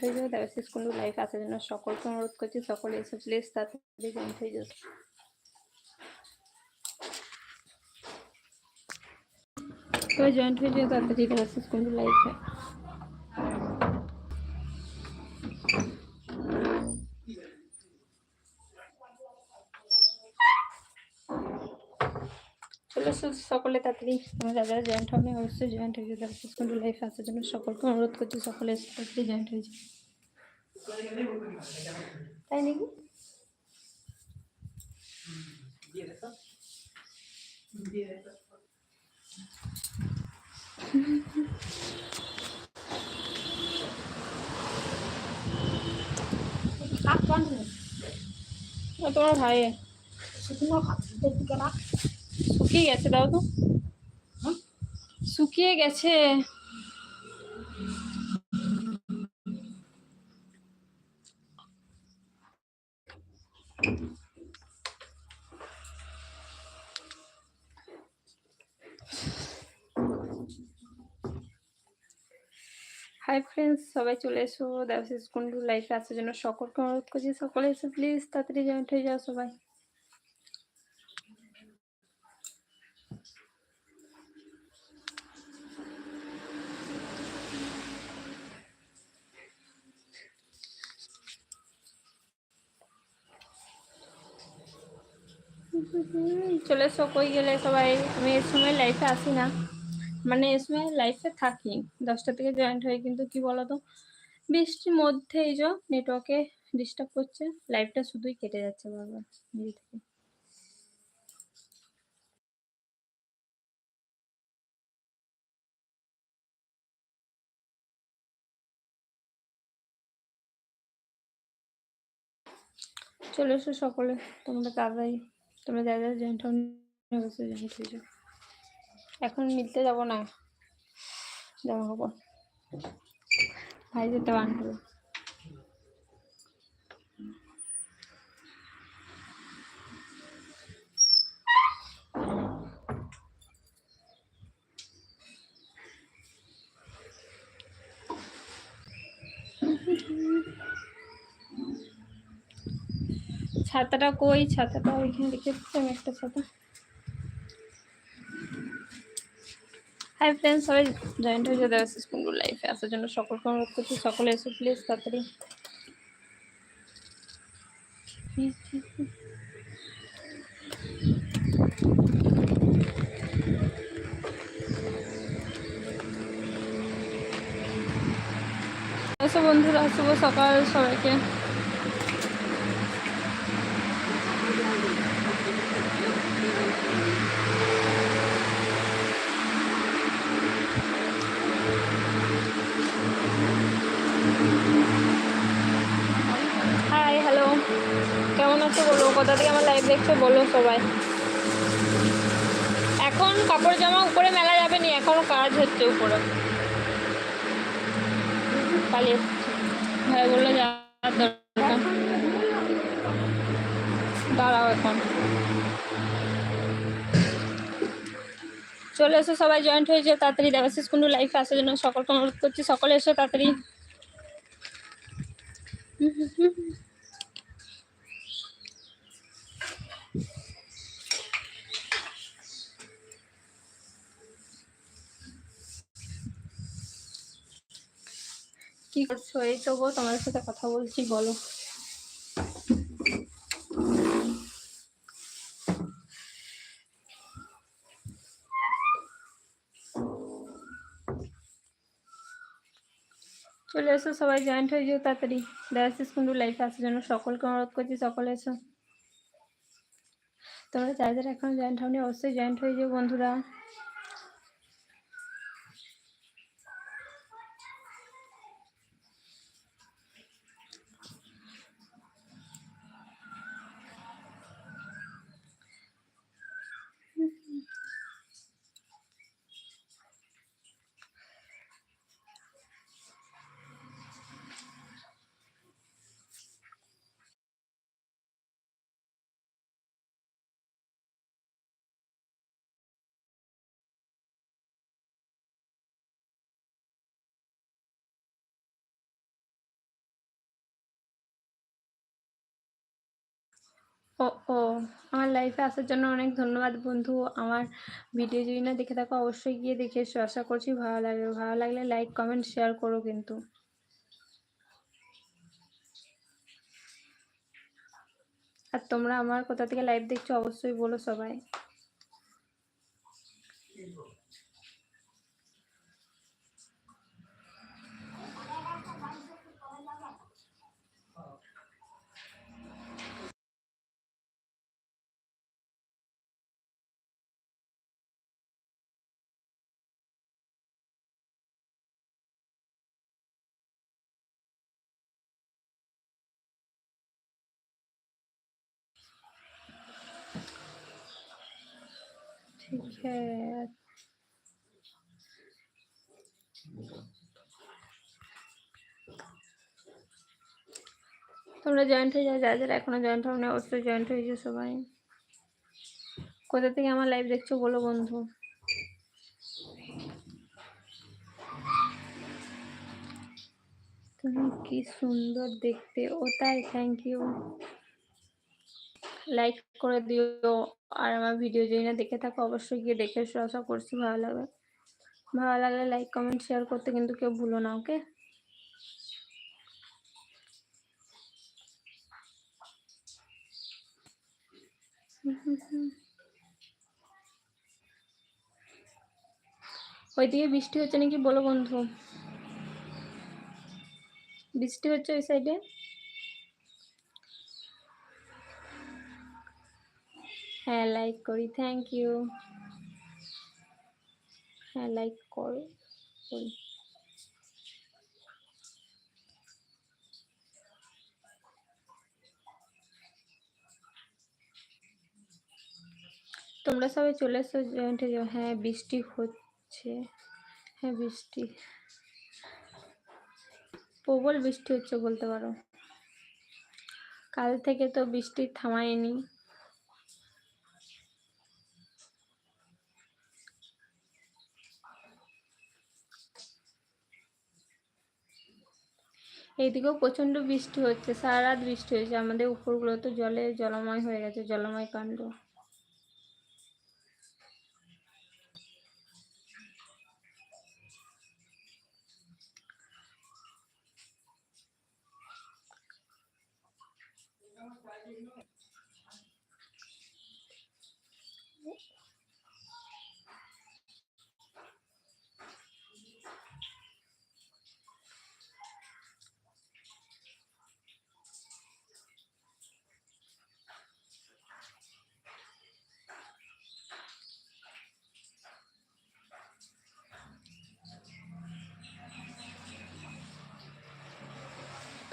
হয়ে যাবে দেবাশিস কুন্ডু লাইফ আসার জন্য সকলকে অনুরোধ করছি, সকলে এসে প্লিজ তাড়াতাড়ি জয়েন হয়ে যাবে তো জয়েন্ট হয়ে যাবে তাড়াতাড়ি দেবাশিস লাইফে সকলে তাড়াতাড়ি যারা জয়েন্ট হবে অবশ্যই জয়েন্ট হয়ে যাবে আসার জন্য সকলকে অনুরোধ করছি সকলে তাড়াতাড়ি জয়েন্ট হয়ে যাবে তাই নাকি? তোমার ভাই শুকনো শুকিয়ে গেছে, দাও তো। শুকিয়ে গেছে। হাই ফ্রেন্ডস সবাই চলে এসো। দেবশিস কুন্ডু লাইফে আসার জন্য সকলকে অনুরোধ করছি। সকলে এসে প্লিজ তাড়াতাড়ি জয়েন্ট হয়ে যাও সবাই হুম, চলে এসো, কই গেলে সবাই? আমি এই সময় লাইফে আসি না। মানে এই সময় লাইফে থাকি। দশটা থেকে জয়েন্ট হয়ে কিন্তু কি বলতো? বৃষ্টির মধ্যে এই যে নেটওয়ার্কে ডিস্টার্ব করছে লাইফটা শুধুই কেটে যাচ্ছে বারবার, নিজে থেকে। চলে এসো সকলে তোমরা তাড়াতাড়ি তোমরা যারা যারা জয়েন্ট অবশ্যই জয়েন্ট হয়ে যাও এখন মিলতে যাব না। জামা কাপড় ভাই, যেতে বান করো। ছাতাটা কই? ছাতাটা ওইখানে দিচ্ছি আমি একটা ছাতা। হাই ফ্রেন্ডস সবাই জয়েন্ট হয়ে যাবে কুন্ডুর লাইফে আসার জন্য সকলকে অনুরোধ করছি, সকলে এসো প্লিজ তাড়াতাড়ি। বন্ধুরা, শুভ সকাল সবাইকে। দেখছ বলো সবাই। এখন কাপড় জামা উপরে মেলা যাবে নি, এখন কাজ হচ্ছে উপরে। পালিয়ে ভাই বলল যাওয়ার দরকার। দাঁড়াও এখন। চলে এসো সবাই জয়েন্ট হয়েছে তাড়াতাড়ি। দেবাশিস কুন্ডু লাইফে আসার জন্য সকলকে অনুরোধ করছি, সকলে এসো তাড়াতাড়ি। কি করছ? এই তো গো তোমার সাথে কথা বলছি, বলো। চলে এসো সবাই জয়েন্ট হয়ে যেও তাড়াতাড়ি। ডায়াসিস কুন্ডু লাইফে আসার জন্য সকলকে অনুরোধ করছি, সকলে এসো। তোমরা যারা এখন জয়েন্ট হওনি, অবশ্যই জয়েন্ট হয়ে যেও বন্ধুরা। ও ও, আমার লাইফে আসার জন্য অনেক ধন্যবাদ বন্ধু। আমার ভিডিও যদি না দেখে থাকো, অবশ্যই গিয়ে দেখে এসো। আশা করছি ভালো লাগবে। ভালো লাগলে লাইক কমেন্ট শেয়ার করো কিন্তু। আর তোমরা আমার কোথা থেকে লাইভ দেখছ, অবশ্যই বলো সবাই। ঠিক হ্যাঁ তোমরা জয়েন্ট হয়ে যাও, যারা এখনও জয়েন্ট হও না, অবশ্যই জয়েন্ট হয়ে যাও সবাই। কোথা থেকে আমার লাইভ দেখছ বলো বন্ধু। তুমি কি সুন্দর দেখতে, ও তাই থ্যাংক ইউ লাইক করে দিও। আর আমার ভিডিও যদি না দেখে থাকো, অবশ্যই গিয়ে দেখে এসো। আশা করছি ভালো লাগবে। ভালো লাগলে লাইক কমেন্ট শেয়ার করতে কিন্তু কেউ ভুলো না ওকে ওইদিকে বৃষ্টি হচ্ছে নাকি বলো বন্ধু? বৃষ্টি হচ্ছে ওই সাইডে হ্যাঁ লাইক করি থ্যাংক ইউ হ্যাঁ লাইক করো তোমরা সবাই চলে এসো জয়েন্টে হ্যাঁ বৃষ্টি হচ্ছে। হ্যাঁ বৃষ্টি। প্রবল বৃষ্টি হচ্ছে বলতে পারো। কাল থেকে তো বৃষ্টি থামায়নি। এইদিকেও প্রচণ্ড বৃষ্টি হচ্ছে সারা রাত বৃষ্টি হয়েছে। আমাদের উপরগুলো তো জলে জলময় হয়ে গেছে, জলময় কাণ্ড।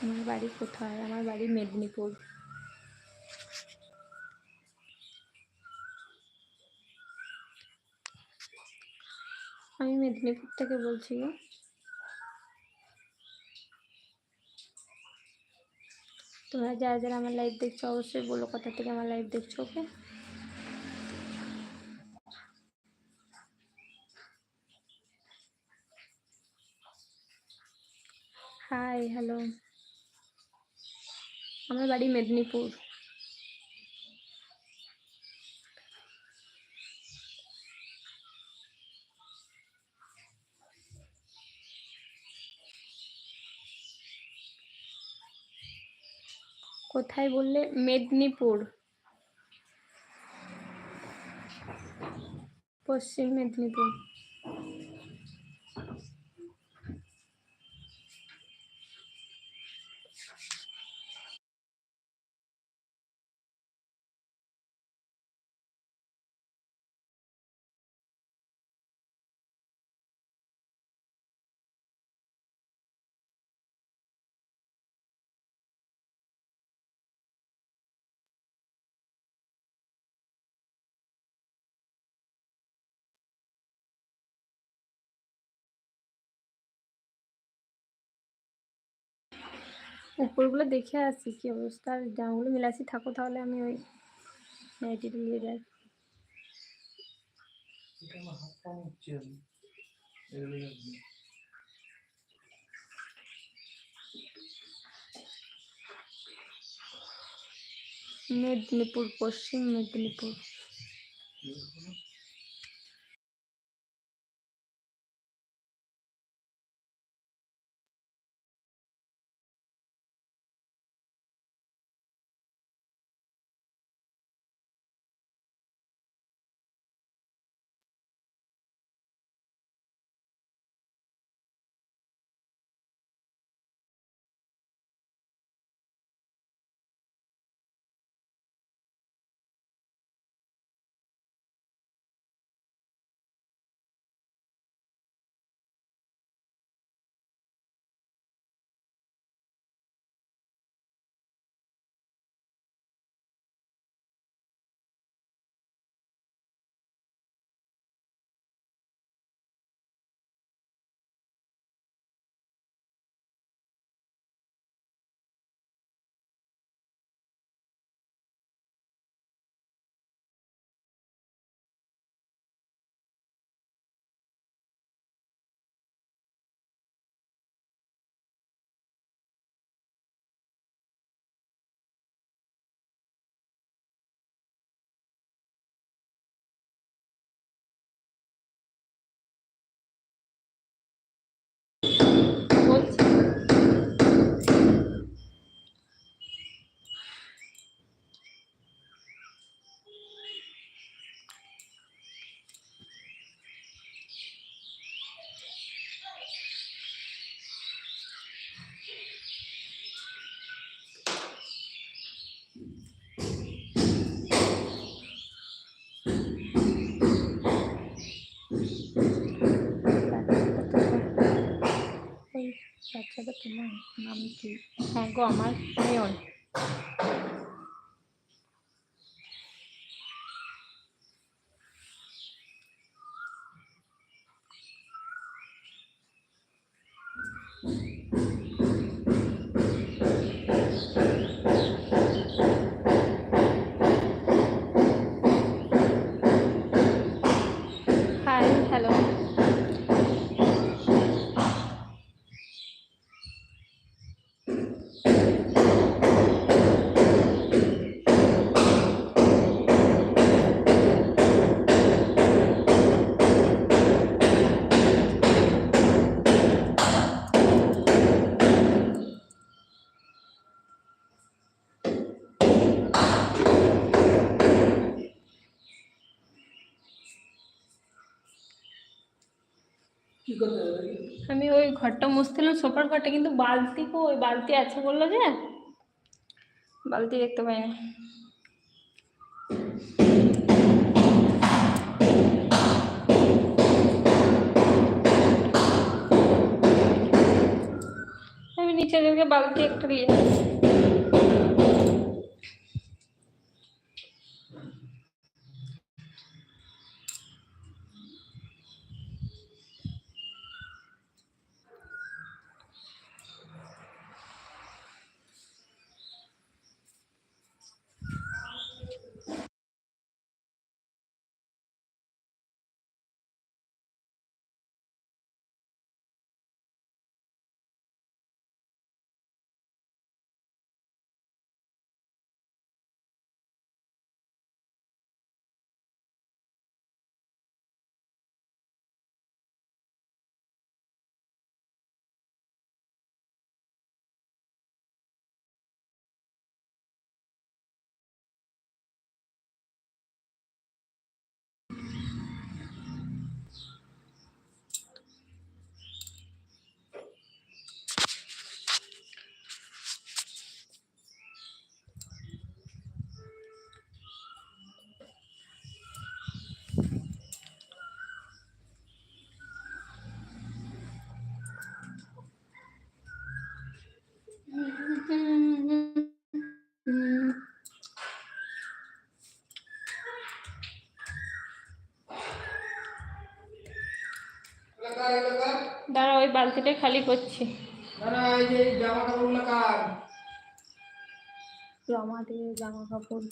তোমার বাড়ি কোথায়? আমার বাড়ি মেদিনীপুর। আমি মেদিনীপুর থেকে বলছি গো। তোমরা যারা যারা আমার লাইভ দেখছ, অবশ্যই বলো কোথা থেকে আমার লাইভ দেখছ ওকে হাই হ্যালো আমার বাড়ি মেদিনীপুর। কোথায় বললে? মেদিনীপুর। পশ্চিম মেদিনীপুর। উপরগুলো দেখে আসি কি অবস্থা। আর জামাগুলো মিলাসি থাকো তাহলে আমি ওই নাইটিটা নিয়ে যাই মেদিনীপুর, পশ্চিম মেদিনীপুর। বাচ্চাটা তোমার নাম কি হ্যাঁ গো আমার নিয়ন হাই আমি ওই ঘরটা মুছছিলাম, সোফার ঘরটা, কিন্তু বালতি কো ওই বালতি আছে বলল যে, বালতি দেখতে পাই না। আমি নিচে থেকে বালতি একটা নিয়ে দাঁড়া ওই বালতিটা খালি করছি। জমা দিয়ে জামা কাপড়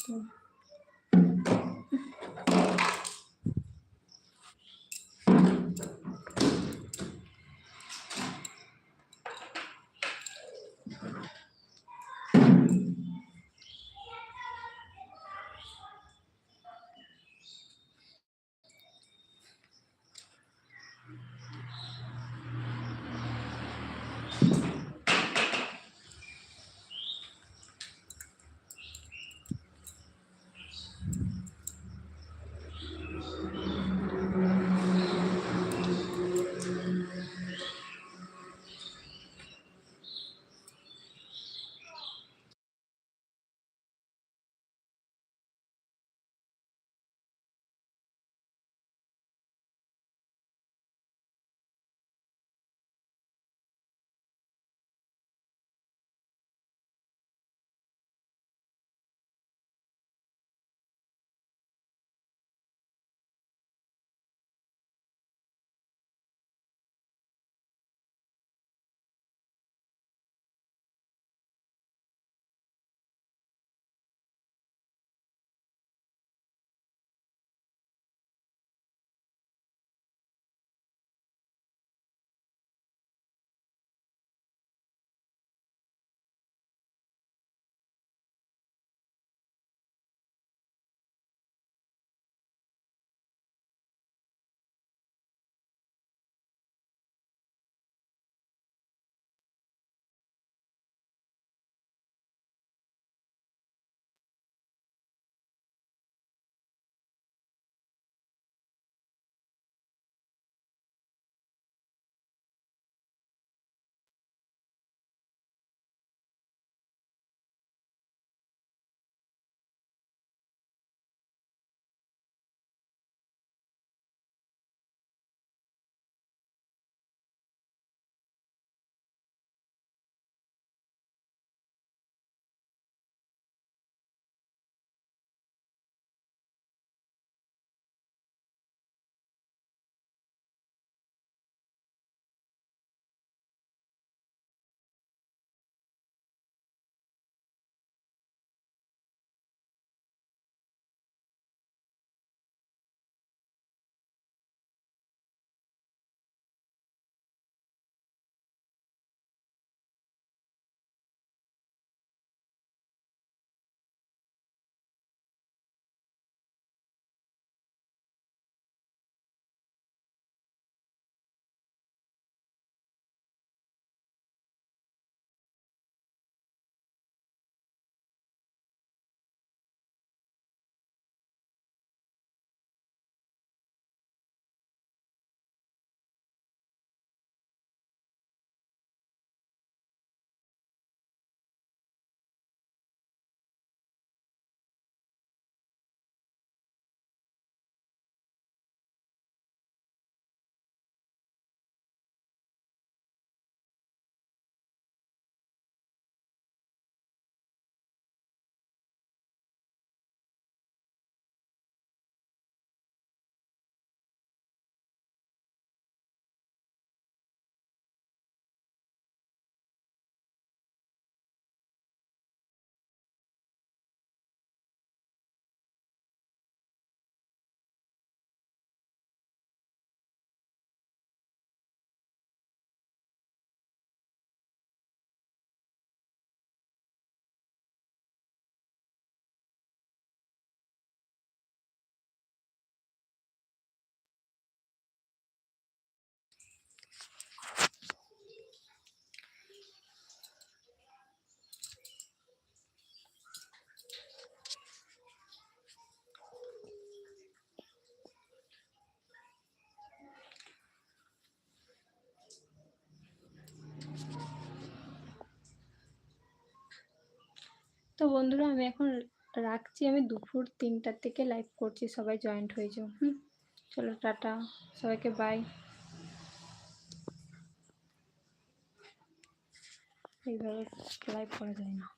তো বন্ধুরা আমি এখন রাখছি। আমি দুপুর তিনটার থেকে লাইভ করছি, সবাই জয়েন্ট হয়ে যাও। হুম? চলো, টাটা। সবাইকে বাই এইভাবে লাইভ করা যায় না।